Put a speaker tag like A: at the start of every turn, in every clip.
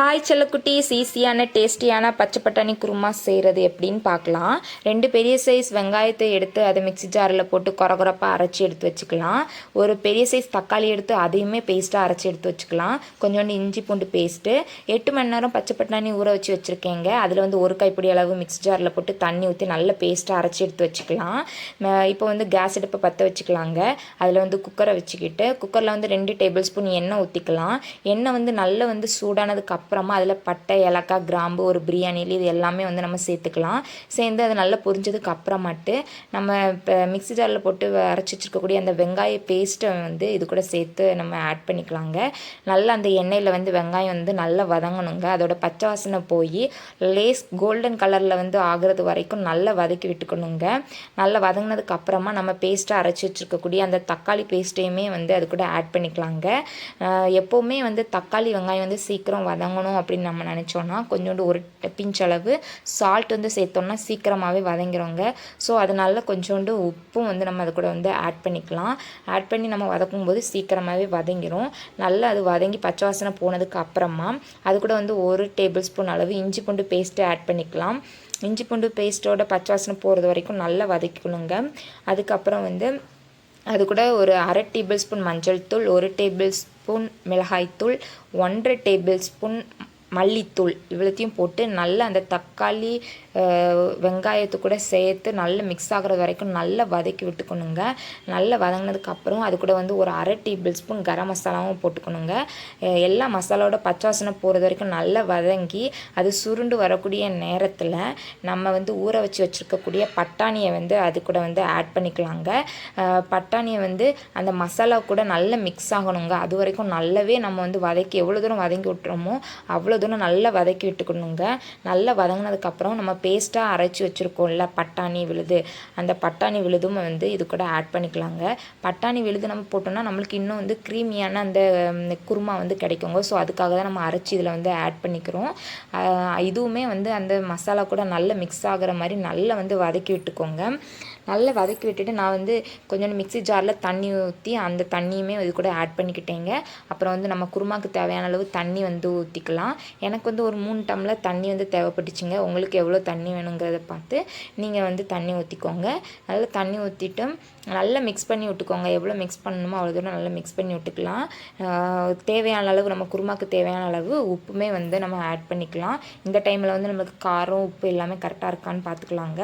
A: Hi செல்லக்குட்டீஸ் ஈஸியான டேஸ்டியான பச்சை பட்டாணி குருமா செய்கிறது எப்படின்னு பார்க்கலாம். ரெண்டு பெரிய சைஸ் வெங்காயத்தை எடுத்து அதை மிக்ஸி ஜாரில் போட்டு கொர அரைச்சி எடுத்து வச்சுக்கலாம். ஒரு பெரிய சைஸ் தக்காளி எடுத்து அதையுமே பேஸ்ட்டாக அரைச்சி எடுத்து வச்சுக்கலாம். கொஞ்சோண்டு இஞ்சி பூண்டு பேஸ்ட்டு எட்டு மணி நேரம் பச்சை பட்டாணி ஊற வச்சு வச்சுருக்கேங்க. அதில் வந்து ஒரு கைப்பிடி அளவு மிக்ஸி ஜாரில் போட்டு தண்ணி ஊற்றி நல்ல பேஸ்ட்டாக அரைச்சி எடுத்து வச்சுக்கலாம். இப்போ வந்து கேஸ் அடுப்பை பற்ற வச்சுக்கலாங்க. அதில் வந்து குக்கரை வச்சுக்கிட்டு குக்கரில் வந்து ரெண்டு டேபிள் ஸ்பூன் எண்ணெய் ஊற்றிக்கலாம் எண்ணெய் வந்து நல்லா வந்து சூடானதுக்கு அப்புறமா அதில் பட்டை ஏலக்காய் கிராம்பு ஒரு பிரியாணி இது எல்லாமே வந்து நம்ம சேர்த்துக்கலாம். சேர்ந்து அது நல்லா பொரிஞ்சதுக்கு அப்புறமாட்டு நம்ம இப்போ மிக்ஸி ஜாரில் போட்டு அரைச்சி வச்சிருக்கக்கூடிய அந்த வெங்காய பேஸ்ட்டை வந்து இது கூட சேர்த்து நம்ம ஆட் பண்ணிக்கலாங்க. நல்லா அந்த எண்ணெயில் வந்து வெங்காயம் வந்து நல்லா வதங்கணுங்க. அதோட பச்சை வாசனை போய் லேஸ் கோல்டன் கலரில் வந்து ஆகுறது வரைக்கும் நல்லா வதக்கி விட்டுக்கணுங்க. நல்லா வதங்கினதுக்கு அப்புறமா நம்ம பேஸ்ட்டாக அரைச்சி வச்சிருக்கக்கூடிய அந்த தக்காளி பேஸ்ட்டையுமே வந்து அது கூட ஆட் பண்ணிக்கலாங்க. எப்போவுமே வந்து தக்காளி வெங்காயம் வந்து சீக்கிரம் வதங்கணும் அப்படின்னு நம்ம நினச்சோன்னா கொஞ்சோண்டு ஒரு பிஞ்ச் அளவு சால்ட் வந்து சேர்த்தோம்னா சீக்கிரமாகவே வதங்கிறோங்க ஸோ அதனால கொஞ்சோண்டு உப்பும் வந்து நம்ம அது கூட வந்து ஆட் பண்ணிக்கலாம். ஆட் பண்ணி நம்ம வதக்கும் போது சீக்கிரமாகவே வதங்கிரும். நல்லா அது வதங்கி பச்சை வாசனை போனதுக்கு அப்புறமா அது கூட வந்து ஒரு டேபிள் ஸ்பூன் அளவு இஞ்சி பூண்டு பேஸ்ட்டு ஆட் பண்ணிக்கலாம். இஞ்சி பூண்டு பேஸ்ட்டோட பச்சை வாசனை போகிறது வரைக்கும் நல்லா வதக்கணுங்க. அதுக்கப்புறம் வந்து அது கூட ஒரு அரை டேபிள் ஸ்பூன் மஞ்சள் தூள் ஒரு டேபிள் ஸ்பூன் மிளகாய்த்தூள் ஒன்றரை டேபிள் ஸ்பூன் மல்லித்தூள் இவ்வளோத்தையும் போட்டு நல்லா அந்த தக்காளி வெங்காயத்தை வெங்காயத்து கூட சேர்த்து நல்லா மிக்ஸ் ஆகுறது வரைக்கும் நல்லா வதக்கி விட்டுக்கணுங்க. நல்லா வதங்கினதுக்கப்புறம் அது கூட வந்து ஒரு அரை டேபிள் ஸ்பூன் கரம் மசாலாவும் போட்டுக்கணுங்க. எல்லா மசாலாவோட பச்சாசனை போகிறது வரைக்கும் நல்லா வதங்கி அது சுருண்டு வரக்கூடிய நேரத்தில் நம்ம வந்து ஊற வச்சு வச்சுருக்கக்கூடிய பட்டாணியை வந்து அது கூட வந்து ஆட் பண்ணிக்கலாங்க. பட்டாணியை வந்து அந்த மசாலா கூட நல்லா மிக்ஸ் ஆகணுங்க. அது வரைக்கும் நல்லாவே நம்ம வந்து வதக்கி எவ்வளோ தூரம் வதங்கி விட்டுறோமோ அவ்வளோ தூரம் நல்லா வதக்கி விட்டுக்கணுங்க. நல்லா வதங்கினதுக்கப்புறம் நம்ம பேஸ்ட்டாக அரைச்சி வச்சுருக்கோம்ல பட்டாணி விழுது. அந்த பட்டாணி விழுதும் வந்து இது கூட ஆட் பண்ணிக்கலாங்க. பட்டாணி விழுது நம்ம போட்டோம்னா நம்மளுக்கு இன்னும் வந்து க்ரீமியான அந்த குருமா வந்து கிடைக்குங்க. ஸோ அதுக்காக தான் நம்ம அரைச்சி இதில் வந்து ஆட் பண்ணிக்கிறோம். இதுவுமே வந்து அந்த மசாலா கூட நல்லா மிக்ஸ் ஆகிற மாதிரி நல்லா வந்து வதக்கி விட்டுக்கோங்க. நல்லா வதக்கி விட்டுட்டு நான் வந்து கொஞ்சம் மிக்ஸி ஜாரில் தண்ணி ஊற்றி அந்த தண்ணியுமே இது கூட ஆட் பண்ணிக்கிட்டேங்க. அப்புறம் வந்து நம்ம குருமாக்கு தேவையான அளவு தண்ணி வந்து ஊற்றிக்கலாம் எனக்கு வந்து ஒரு மூணு டம்ளர் தண்ணி வந்து தேவைப்பட்டுச்சுங்க. உங்களுக்கு எவ்வளோ தண்ணி வேணுங்கிறத பார்த்து நீங்கள் வந்து தண்ணி ஊற்றிக்கோங்க நல்லா தண்ணி ஊற்றிட்டு நல்லா மிக்ஸ் பண்ணி விட்டுக்கோங்க. எவ்வளோ மிக்ஸ் பண்ணணுமோ அவ்வளோ தூரம் நல்லா மிக்ஸ் பண்ணி விட்டுக்கலாம். தேவையான அளவு நம்ம குருமாக்கு தேவையான அளவு உப்புமே வந்து நம்ம ஆட் பண்ணிக்கலாம். இந்த டைமில் வந்து நம்மளுக்கு காரம் உப்பு எல்லாமே கரெக்டாக இருக்கான்னு பார்த்துக்கலாங்க.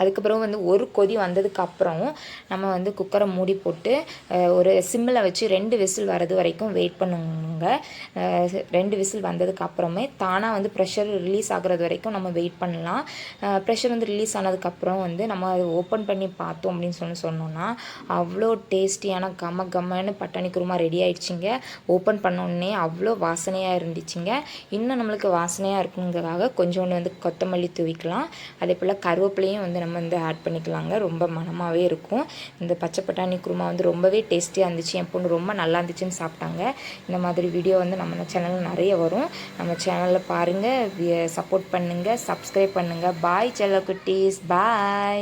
A: அதுக்கப்புறம் வந்து ஒரு கொதி வந்ததுக்கப்புறம் நம்ம வந்து குக்கரை மூடி போட்டு ஒரு சிம்மில் வச்சு ரெண்டு விசில் வர்றது வரைக்கும் வெயிட் பண்ணுங்க. ரெண்டு விசில் வந்ததுக்கப்புறமே தானாக வந்து ப்ரெஷர் ரிலீஸ் ஆகுறது வரைக்கும் நம்ம வெயிட் பண்ணலாம். ப்ரெஷர் வந்து ரிலீஸ் ஆனதுக்கப்புறம் வந்து நம்ம அதை ஓப்பன் பண்ணி பார்த்தோம் அப்படின்னு சொல்லி சொன்னோன்னா அவ்வளோ டேஸ்டியான கம கம்மன்னு பட்டாணி குருமா ரெடி ஆயிடுச்சுங்க. ஓப்பன் பண்ணோடனே அவ்வளோ வாசனையாக இருந்துச்சுங்க. இன்னும் நம்மளுக்கு வாசனையாக இருக்குங்கிறதுக்காக கொஞ்சோண்டு வந்து கொத்தமல்லி தூவிக்கலாம். அதே போல் கருவேப்பிலையும் வந்து நம்ம வந்து ஆட் பண்ணிக்கலாங்க. ரொம்ப மனமாகவே இருக்கும். இந்த பச்சை பட்டாணி குருமா வந்து ரொம்பவே டேஸ்டியாக இருந்துச்சு. என் பொண்ணு ரொம்ப நல்லா இருந்துச்சுன்னு சாப்பிட்டாங்க. இந்த மாதிரி வீடியோ வந்து நம்ம சேனலில் நிறைய வரும். நம்ம சேனலில் பாருங்கள் சப்போர்ட் பண்ணுங்கள் சப்ஸ்கிரைப் பண்ணுங்கள் பாய் செல்ல குட்டீஸ் பாய்